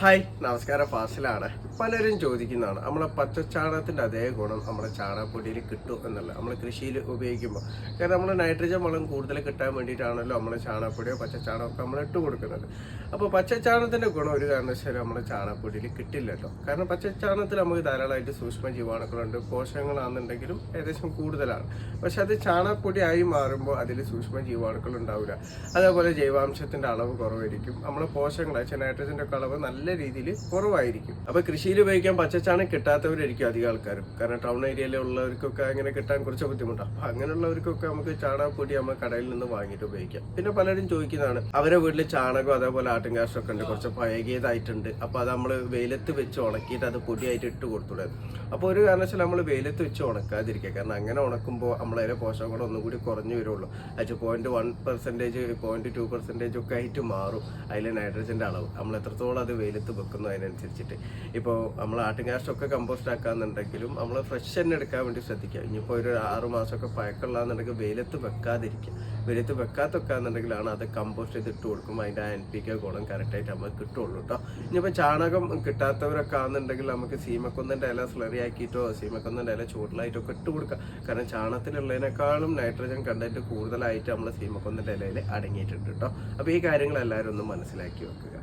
Hi നമസ്കാരം ഫാസിലാണ്. പലരും ചോദിക്കുന്നതാണ്. നമ്മളെ പച്ചച്ചാണകത്തിന്റെ അതേ ഗുണം നമ്മുടെ ചാണകപ്പൊടിയിൽ കിട്ടും എന്നല്ല നമ്മൾ കൃഷിയിൽ ഉപയോഗിക്കുമ്പോൾ. കാരണം നമ്മൾ നൈട്രജൻ വളം കൂടുതൽ കിട്ടാൻ വേണ്ടിയിട്ടാണല്ലോ നമ്മൾ ചാണകപ്പൊടിയോ പച്ചച്ചാണകമൊക്കെ നമ്മൾ ഇട്ട് കൊടുക്കുന്നത്. അപ്പോൾ പച്ചച്ചാണകത്തിന്റെ ഗുണം ഒരു കാരണവശാലും നമ്മുടെ ചാണകപ്പൊടിയിൽ കിട്ടില്ല കേട്ടോ കാരണം പച്ചച്ചാണകത്തിൽ നമുക്ക് ധാരാളമായിട്ട് സൂക്ഷ്മ ജീവാണുക്കളുണ്ട് പോഷകങ്ങളാണെന്നുണ്ടെങ്കിലും ഏകദേശം കൂടുതലാണ്. പക്ഷെ അത് ചാണകപ്പൊടി ആയി മാറുമ്പോൾ അതിൽ സൂക്ഷ്മ ജീവാണുക്കൾ ഉണ്ടാവില്ല. അതേപോലെ ജൈവാംശത്തിന്റെ അളവ് കുറവായിരിക്കും. നമ്മളെ പോഷകങ്ങൾ ഒക്കെ അളവ് നല്ല രീതിയിൽ കുറവായിരിക്കും. അപ്പൊ കൃഷിയിൽ ഉപയോഗിക്കാൻ പച്ചച്ചാണകം കിട്ടാത്തവരായിരിക്കും അധികം ആൾക്കാരും. കാരണം ടൗൺ ഏരിയയിലുള്ളവർക്കൊക്കെ അങ്ങനെ കിട്ടാൻ കുറച്ച് ബുദ്ധിമുട്ടാണ് അപ്പൊ അങ്ങനെയുള്ളവർക്കൊക്കെ നമുക്ക് ചാണകപ്പൊടി നമ്മൾ കടയിൽ നിന്ന് വാങ്ങിയിട്ട് ഉപയോഗിക്കാം. പിന്നെ പലരും ചോദിക്കുന്നതാണ് അവരെ വീട്ടിൽ ചാണകം അതേപോലെ ആട്ടുംകാശൊക്കെ ഉണ്ട്. കുറച്ച് പഴകിയതായിട്ടുണ്ട്. അപ്പൊ അത് നമ്മൾ വെയിലത്ത് വെച്ച് ഉണക്കിയിട്ട് അത് പൊടിയായിട്ട് ഇട്ട് കൊടുത്തുകൂടെ അപ്പോൾ ഒരു കാരണവശാലും നമ്മൾ വെയിലത്ത് വെച്ച് ഉണക്കാതിരിക്കുക. കാരണം അങ്ങനെ ഉണക്കുമ്പോൾ നമ്മളതിലെ പോഷകങ്ങൾ ഒന്നും കൂടി കുറഞ്ഞു വരുള്ളൂ. അത് point one percentage point two percentage ഒക്കെ ആയിട്ട് മാറും. അതിലെ നൈട്രജന്റെ അളവ്. നമ്മൾ എത്രത്തോളം അത് വെയിലത്ത് വെക്കുന്നു അതിനനുസരിച്ചിട്ട്. ഇപ്പോൾ നമ്മൾ ആട്ടുംകാഷ്ടൊക്കെ കമ്പോസ്റ്റ് ആക്കാന്നുണ്ടെങ്കിലും നമ്മൾ ഫ്രഷ് തന്നെ എടുക്കാൻ വേണ്ടി ശ്രദ്ധിക്കുക. ഇനിയിപ്പോൾ ഒരു ആറ് മാസമൊക്കെ പഴക്കമുള്ളതെന്നുണ്ടെങ്കിൽ വെയിലത്ത് വെക്കാതിരിക്കുക. വെയിലത്ത് വെക്കാത്തൊക്കെയാണെന്നുണ്ടെങ്കിലാണ് അത് കമ്പോസ്റ്റ് ചെയ്ത് ഇട്ട് കൊടുക്കുമ്പോൾ അതിന്റെ എൻ പി കെ ഗുണം കറക്റ്റായിട്ട് നമുക്ക് കിട്ടുള്ളൂ കേട്ടോ ഇനിയിപ്പോൾ ചാണകം കിട്ടാത്തവരൊക്കെ ആണെന്നുണ്ടെങ്കിൽ നമുക്ക് സീമക്കൊന്നിന്റെ ഇല സ്ലറി ആക്കിയിട്ടോ സീമക്കൊന്നിന്റെ ഇല ചൂടലായിട്ടോ ഒക്കെ ഇട്ട് കൊടുക്കുക കാരണം ചാണത്തിലുള്ളതിനേക്കാളും നൈട്രജൻ കണ്ടന്റ് കൂടുതലായിട്ട് നമ്മൾ സീമക്കൊന്നിന്റെ ഇലയിൽ അടങ്ങിയിട്ടുണ്ട് കേട്ടോ അപ്പോൾ ഈ കാര്യങ്ങൾ എല്ലാവരും ഒന്ന് മനസ്സിലാക്കി വെക്കുക.